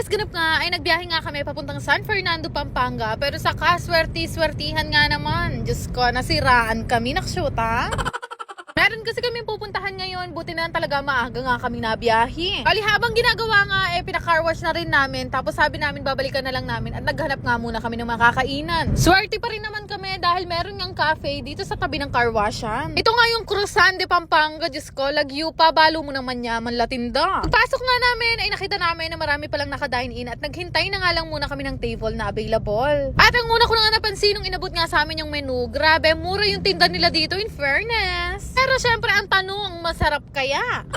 guys, ganap nga ay nagbiyahe nga kami papuntang San Fernando, Pampanga. Pero sa kaswerti-swertihan nga naman. Diyos ko, nasiraan kami. Naksyuta. Meron kasi kami pupuntahan ngayon, buti na lang talaga maaga nga kami nabiyahe. Kali habang ginagawa nga, eh, pinaka-car wash na rin namin. Tapos sabi namin, babalikan na lang namin at naghanap nga muna kami ng makakainan. Swerte pa rin naman kami dahil meron ngang cafe dito sa tabi ng car washan. Ito nga yung Cruzan de Pampanga, Diyos ko, lagyu pa, balo mo naman yaman latinda. Pagpasok nga namin, ay nakita namin na marami palang naka-dine in at naghintay na nga lang muna kami ng table na available. At ang una ko na nga napansin nung inabot nga sa amin yung menu, grabe, mura yung tinda nila dito in fairness. Pero syempre ang tanong, masarap kaya?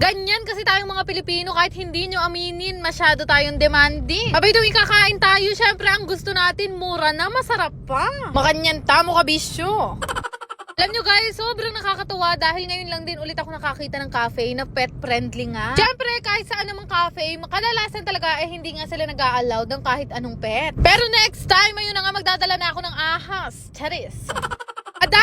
Ganyan kasi tayong mga Pilipino kahit hindi nyo aminin, masyado tayong demanding. Abay tuwing kakain tayo, syempre ang gusto natin mura na masarap pa. Makanyan tamo ka bisyo. Alam nyo guys, sobrang nakakatuwa dahil ngayon lang din ulit ako nakakita ng cafe na pet friendly nga. Siyempre, kahit saan namang cafe, makalalasan talaga eh hindi nga sila nag-a-allow ng kahit anong pet. Pero next time, ayun na nga magdadala na ako ng ahas. Charis.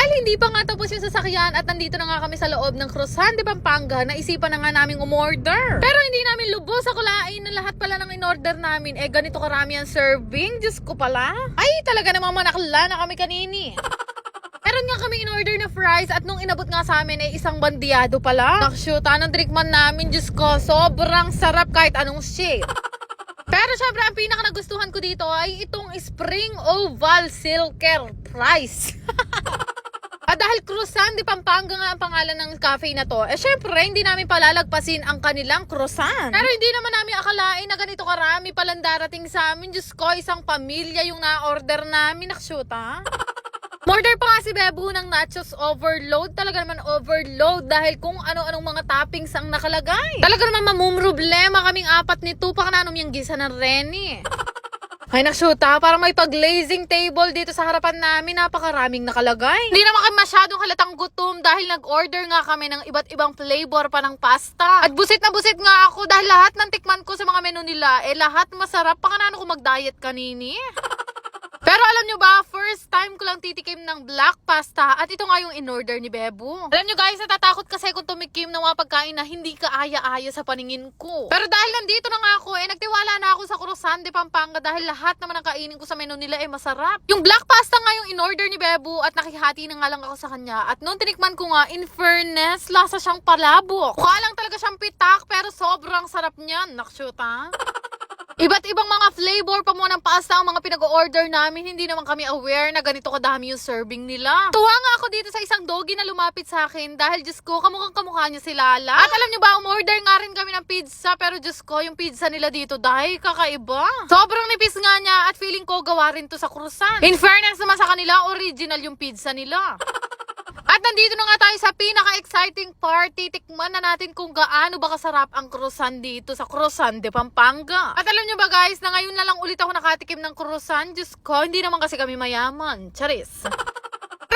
Dahil hindi pa nga tapos yung sasakyan at nandito na nga kami sa loob ng Cruzan de Pampanga, naisipan na nga naming umorder. Pero hindi namin lubos sa kulain na lahat pala ng in-order namin. Eh, ganito karami ang serving. Diyos ko pala. Ay, talaga namang manakla na kami kanini. Meron nga kami in-order na fries at nung inabot nga sa amin ay isang bandiyado pala. Nakshoot, anong drikman namin, Diyos ko, sobrang sarap kahit anong shape. Pero syempre, ang pinaka nagustuhan ko dito ay itong Spring Oval Silker Fries. Dahil Cruzan de Pampanga nga ang pangalan ng cafe na to, eh syempre hindi namin palalagpasin ang kanilang Cruzan. Pero hindi naman namin akalain na ganito karami palang darating sa amin. Diyos ko, isang pamilya yung na-order namin. Naksyuta. Order pa nga si Bebo ng nachos overload. Talaga naman overload dahil kung ano-anong mga toppings ang nakalagay. Talaga naman mamumroblema kaming apat nito. Pakananom yung gisa ng Renny. Ay, naksyuta, para may pag-glazing table dito sa harapan namin, napakaraming nakalagay. Hindi naman kami masyadong halatang gutom dahil nag-order nga kami ng iba't ibang flavor pa ng pasta. At busit na busit nga ako dahil lahat ng tikman ko sa mga menu nila, eh lahat masarap. Pakanano ko mag-diet kanini. Pero alam nyo ba, first time ko lang titikim ng black pasta at ito nga yung in-order ni Bebo. Alam nyo guys, natatakot kasi kung tumikim ng mga pagkain na hindi ka aya-aya sa paningin ko. Pero dahil nandito na nga ako, eh nagtiwala na ako sa Cruzan de Pampanga dahil lahat naman ng kainin ko sa menu nila ay masarap. Yung black pasta nga yung in-order ni Bebo at nakihati na nga lang ako sa kanya. At nung tinikman ko nga, in fairness, lasa siyang palabok. Mukha lang talaga siyang pitak pero sobrang sarap niyan. Nakshoot ha? Iba't ibang mga flavor pa mo ng pasta ang mga pinag-order namin. Hindi naman kami aware na ganito kadami yung serving nila. Tuwa nga ako dito sa isang doggy na lumapit sa akin dahil Diyos ko, kamukhang kamukha niya si Lala. At alam niyo ba, umorder nga rin kami ng pizza pero Diyos ko, yung pizza nila dito dahil kakaiba. Sobrang nipis nga niya at feeling ko gawa rin to sa Cruzan. In fairness naman sa kanila, original yung pizza nila. Nandito na nga tayo sa pinaka-exciting part. Titikman na natin kung gaano ba kasarap ang croissant dito sa Cruzan de Pampanga. At alam nyo ba guys, na ngayon na lang ulit ako nakatikim ng croissant. Diyos ko, hindi naman kasi kami mayaman. Charis.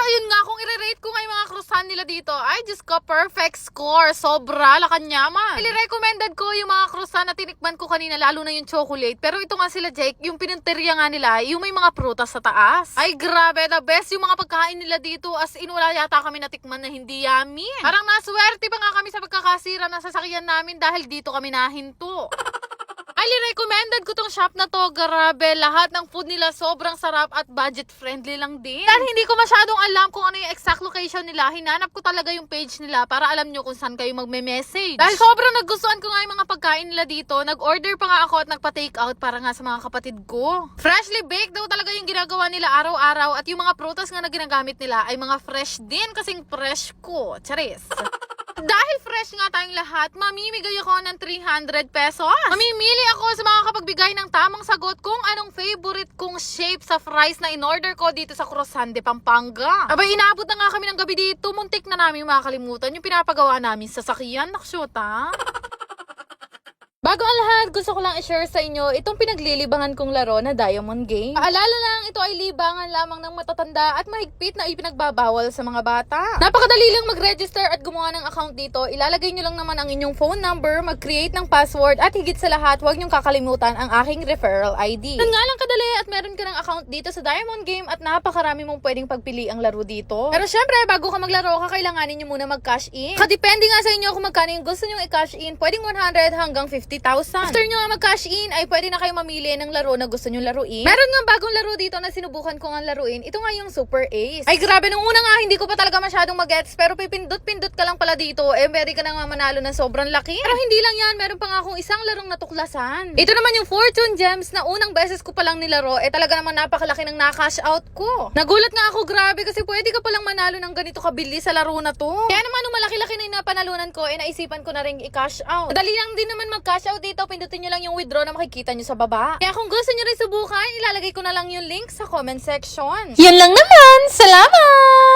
Ayun nga, kung i-rate ko nga yung mga croissant nila dito, ay Diyos ko, perfect score. Sobra, lakanyaman. Ili-recommended ko yung mga croissant na tinikman ko kanina, lalo na yung chocolate. Pero ito nga sila, Jake, yung pinunteriya nga nila, yung may mga prutas sa taas. Ay, grabe, the best yung mga pagkain nila dito. As in, wala yata kami natikman na hindi yummy. Parang naswerte pa nga kami sa pagkakasira ng sasakyan namin dahil dito kami nahinto. Highly recommended ko tong shop na to. Grabe, lahat ng food nila sobrang sarap at budget friendly lang din. Dahil hindi ko masyadong alam kung ano yung exact location nila, hinanap ko talaga yung page nila para alam nyo kung saan kayo magme-message. Dahil sobrang nagustuhan ko nga yung mga pagkain nila dito, nag-order pa nga ako at nagpa-take out para nga sa mga kapatid ko. Freshly baked daw talaga yung ginagawa nila araw-araw at yung mga prutas nga na ginagamit nila ay mga fresh din kasing fresh ko. Charis. Dahil fresh nga tayong lahat, mamimigay ako ng 300 pesos. Mamimili ako sa mga kapagbigay ng tamang sagot kung anong favorite kong shape sa fries na in-order ko dito sa Cruzan de Pampanga. Abay, inaabot na nga kami ng gabi dito. Muntik na namin makalimutan yung pinapagawa namin sa sakyan. Naksyota. Bago ang lahat, gusto ko lang i-share sa inyo itong pinaglilibangan kong laro na Diamond Game. Paalala lang, ito ay libangan lamang ng matatanda at mahigpit na ipinagbabawal sa mga bata. Napakadali lang mag-register at gumawa ng account dito. Ilalagay nyo lang naman ang inyong phone number, mag-create ng password at higit sa lahat, huwag nyong kakalimutan ang aking referral ID. Yun nga lang kadali at meron ka ng account dito sa Diamond Game at napakarami mong pwedeng pagpili ang laro dito. Pero syempre, bago ka maglaro, kakailanganin nyo muna mag-cash in. Kadepende nga sa inyo kung magkano yung gusto nyong i-cash in. Pwedeng 100 hanggang 50 50,000. After nyo nga mag-cash in, ay pwede na kayo mamili ng laro na gusto nyo laruin. Meron nga bagong laro dito na sinubukan ko nga laruin. Ito nga yung Super Ace. Ay grabe, nung una nga hindi ko pa talaga masyadong mag-gets pero pipindot-pindot ka lang pala dito. Eh, pwede ka na nga manalo ng sobrang laki. Pero hindi lang yan, meron pa nga akong isang larong natuklasan. Ito naman yung Fortune Gems na unang beses ko palang nilaro. Eh talaga naman napakalaki ng na-cash out ko. Nagulat nga ako, grabe, kasi pwede ka palang manalo ng ganito kabili sa laro na to. Kaya naman nung malaki-laki na napanalunan ko, eh naisipan ko na rin i-cash out. Madali lang din naman mag-cash out dito. Pindutin nyo lang yung withdraw na makikita nyo sa baba. Kaya kung gusto nyo rin subukan, ilalagay ko na lang yung link sa comment section. Yan lang naman. Salamat!